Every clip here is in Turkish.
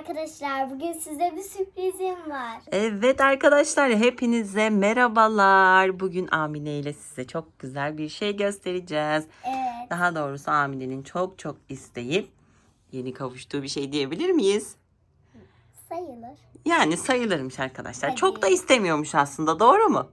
arkadaşlar. Bugün size bir sürprizim var. Evet arkadaşlar hepinize merhabalar. Bugün Amine ile size çok güzel bir şey göstereceğiz. Evet. Daha doğrusu Amine'nin çok çok isteyip yeni kavuştuğu bir şey diyebilir miyiz? Sayılır. Yani sayılırmış arkadaşlar. Hadi. Çok da istemiyormuş aslında doğru mu?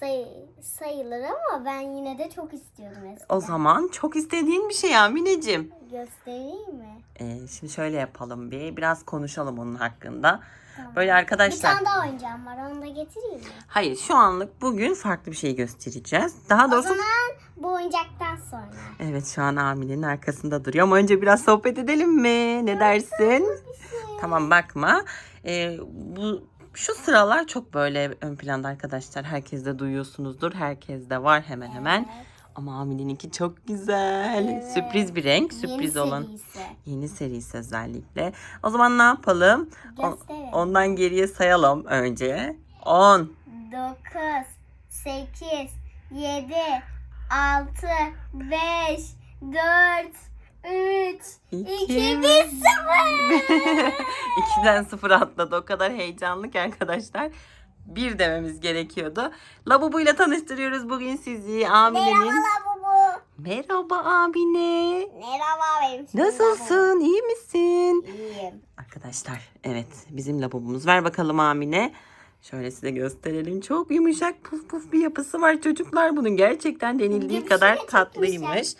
Say sayılır ama ben yine de çok istiyordum eskiden. O zaman çok istediğin bir şey Amineciğim. Göstereyim mi? Ee, şimdi şöyle yapalım bir. Biraz konuşalım onun hakkında. Tamam. Böyle Bir arkadaşlar. tane daha oyuncağım var. Onu da getireyim mi? Hayır şu anlık bugün farklı bir şey göstereceğiz. Daha O doğrusu zaman bu oyuncaktan sonra. Evet şu an Amine'nin arkasında duruyor ama önce biraz sohbet edelim mi? Ne dersin? Tamam bakma. Ee, bu şu sıralar çok böyle ön planda arkadaşlar. Herkes de duyuyorsunuzdur. Herkes de var hemen hemen. Evet. Ama Amine'ninki çok güzel. Evet. Sürpriz bir renk. Sürpriz Yeni olan. serisi. Yeni serisi özellikle. O zaman ne yapalım? Gösterin. ondan geriye sayalım önce. 10, 9, 8, 7, 6, 5, 4, 3, 2, 1, 0. İkiden sıfır atladı. O kadar heyecanlı ki arkadaşlar. Bir dememiz gerekiyordu. Labubu ile tanıştırıyoruz bugün sizi. Amine'nin. Merhaba baba. Merhaba Amine. Merhaba benim Nasılsın? İyi misin? İyiyim. Arkadaşlar evet bizim labubumuz. Ver bakalım Amine. Şöyle size gösterelim. Çok yumuşak puf puf bir yapısı var çocuklar. Bunun gerçekten denildiği kadar tatlıymış.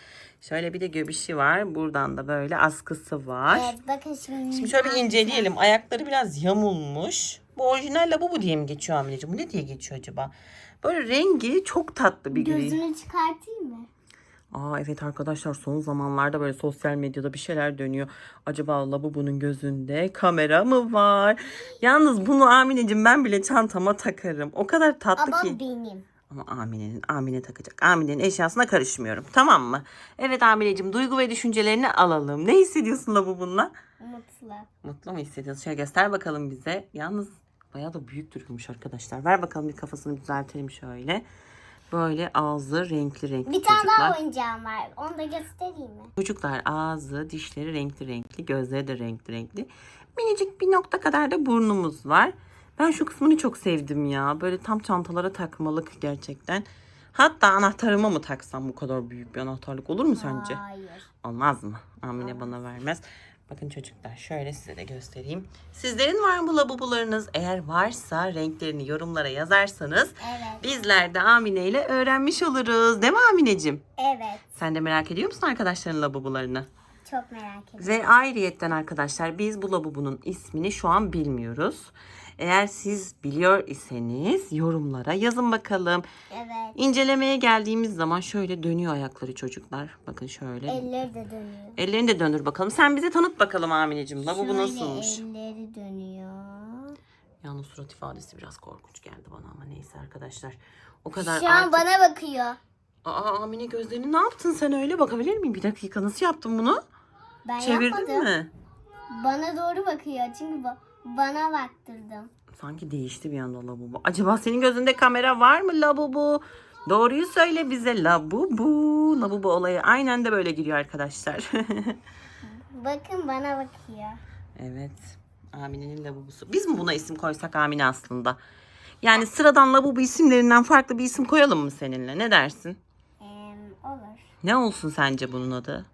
Şöyle bir de göbüşü var. Buradan da böyle askısı var. Evet bakın şimdi. Şimdi şöyle bir inceleyelim. Ayakları biraz yamulmuş. Bu orijinal labubu diye mi geçiyor Amineciğim? Bu ne diye geçiyor acaba? Böyle rengi çok tatlı bir gri. Gözünü çıkartayım mı? Aa evet arkadaşlar son zamanlarda böyle sosyal medyada bir şeyler dönüyor. Acaba Labubu'nun gözünde kamera mı var? Yalnız bunu Amineciğim ben bile çantama takarım. O kadar tatlı Ama ki. benim. Ama Amine'nin Amine takacak. Amine'nin eşyasına karışmıyorum. Tamam mı? Evet Amineciğim duygu ve düşüncelerini alalım. Ne hissediyorsun Labubu'nla? Mutlu. Mutlu mu hissediyorsun? Şöyle göster bakalım bize. Yalnız bayağı da büyük duruyormuş arkadaşlar. Ver bakalım bir kafasını düzeltelim şöyle. Böyle ağzı renkli renkli Bir tane çocuklar. daha oyuncağım var. Onu da göstereyim mi? Çocuklar ağzı, dişleri renkli renkli, gözleri de renkli renkli. Minicik bir nokta kadar da burnumuz var. Ben şu kısmını çok sevdim ya. Böyle tam çantalara takmalık gerçekten. Hatta anahtarıma mı taksam bu kadar büyük bir anahtarlık olur mu sence? Hayır. Olmaz mı? Amine bana vermez. Bakın çocuklar şöyle size de göstereyim. Sizlerin var mı labubularınız? Eğer varsa renklerini yorumlara yazarsanız Evet. bizler de Amine ile öğrenmiş oluruz. Değil mi Amineciğim? Evet. Sen de merak ediyor musun arkadaşların labubularını? Çok merak ediyorum. Ve ayrıyetten arkadaşlar biz bu labubunun ismini şu an bilmiyoruz. Eğer siz biliyor iseniz yorumlara yazın bakalım. Evet. İncelemeye geldiğimiz zaman şöyle dönüyor ayakları çocuklar. Bakın şöyle. Elleri de dönüyor. Ellerini de döndür bakalım. Sen bize tanıt bakalım Amineciğim. Şöyle nasılmış? elleri dönüyor. Yalnız surat ifadesi biraz korkunç geldi bana ama neyse arkadaşlar. O kadar Şu an artık... bana bakıyor. Aa Amine gözlerini ne yaptın sen öyle bakabilir miyim? Bir dakika nasıl yaptın bunu? Ben Çevirdin yapmadım. mi? Bana doğru bakıyor çünkü ba- bana baktırdım. Sanki değişti bir anda Labubu. Acaba senin gözünde kamera var mı Labubu? Doğruyu söyle bize Labubu. Labubu olayı aynen de böyle giriyor arkadaşlar. Bakın bana bakıyor. evet. Amine'nin Labubusu. Biz mi buna isim koysak Amine aslında? Yani sıradan Labubu isimlerinden farklı bir isim koyalım mı seninle? Ne dersin? Ee, olur. Ne olsun sence bunun adı?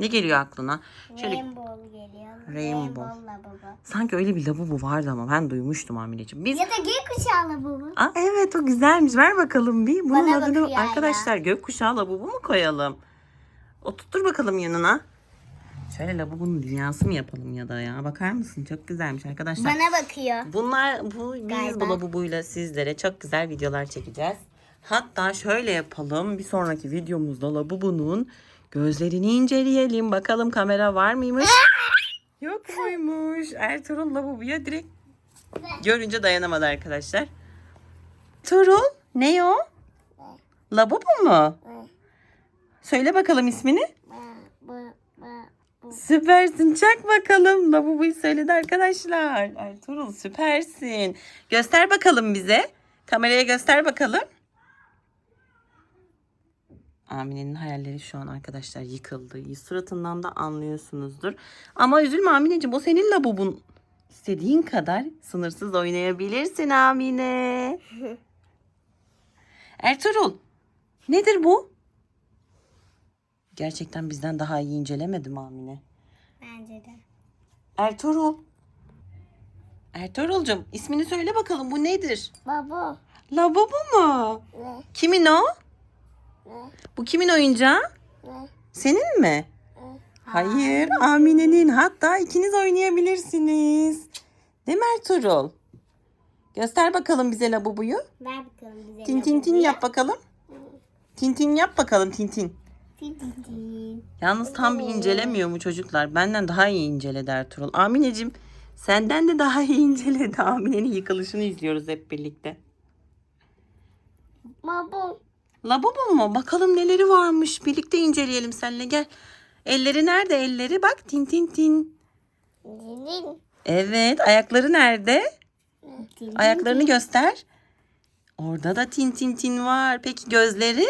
Ne geliyor aklına? Şöyle Rainbow geliyor. Rainbow. baba. sanki öyle bir Labubu vardı ama ben duymuştum Amineciğim. Biz Ya da gökkuşağlı bu. Aa, evet o güzelmiş. Ver bakalım bir. Bunun Bana adını arkadaşlar gökkuşağı labubu mu koyalım? Oturtur bakalım yanına. Şöyle labubunun dünyası mı yapalım ya da ya? Bakar mısın? Çok güzelmiş arkadaşlar. Bana bakıyor. Bunlar bu biz Galiba. bu labubuyla sizlere çok güzel videolar çekeceğiz. Hatta şöyle yapalım. Bir sonraki videomuzda labubunun gözlerini inceleyelim. Bakalım kamera var mıymış? Yok muymuş? Ertuğrul labubuya direkt görünce dayanamadı arkadaşlar. Turul ne o? Labubu mu? Söyle bakalım ismini. Süpersin. Çak bakalım. Labubuyu söyledi arkadaşlar. Ertuğrul süpersin. Göster bakalım bize. Kameraya göster bakalım. Amine'nin hayalleri şu an arkadaşlar yıkıldı. Suratından da anlıyorsunuzdur. Ama üzülme Amineciğim o senin labubun. İstediğin kadar sınırsız oynayabilirsin Amine. Ertuğrul, nedir bu? Gerçekten bizden daha iyi incelemedim Amine. Bence de. Ertuğrul. Ertuğrul'cum ismini söyle bakalım bu nedir? Baba. Lavabo mu? Ne? Kimin o? Bu kimin oyuncağı? Senin mi? Hayır, Amine'nin. Hatta ikiniz oynayabilirsiniz. Değil mi Ertuğrul? Göster bakalım bize labubuyu. Ver bakalım bize. Tin tin tin yap bakalım. Tin tin yap bakalım tin tin. Tin tin tin. Yalnız tam bir incelemiyor mu çocuklar? Benden daha iyi inceledi Ertuğrul. Amineciğim senden de daha iyi inceledi. Amine'nin yıkılışını izliyoruz hep birlikte. Baba. Lavabo mu? Bakalım neleri varmış. Birlikte inceleyelim seninle gel. Elleri nerede elleri? Bak tin tin tin. Evet ayakları nerede? Ayaklarını göster. Orada da tin tin tin var. Peki gözleri?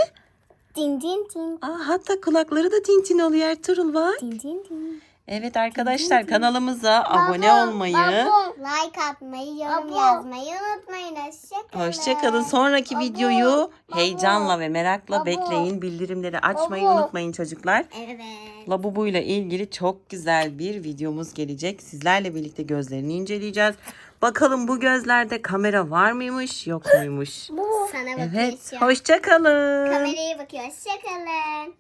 Tin tin tin. Aa, hatta kulakları da tin tin oluyor Ertuğrul bak. Tin tin tin. Evet arkadaşlar kanalımıza abone Baba, olmayı, baba. Like atmayı, yorum yazmayı unutmayın. Hoşçakalın. hoşçakalın. Sonraki videoyu baba, heyecanla ve merakla baba, bekleyin. Bildirimleri açmayı baba. unutmayın çocuklar. Evet. Labubu ile ilgili çok güzel bir videomuz gelecek. Sizlerle birlikte gözlerini inceleyeceğiz. Bakalım bu gözlerde kamera var mıymış, yok muymuş? Sana bakıyor Evet, şu an. hoşça kalın. Kameraya bakıyor. Hoşçakalın.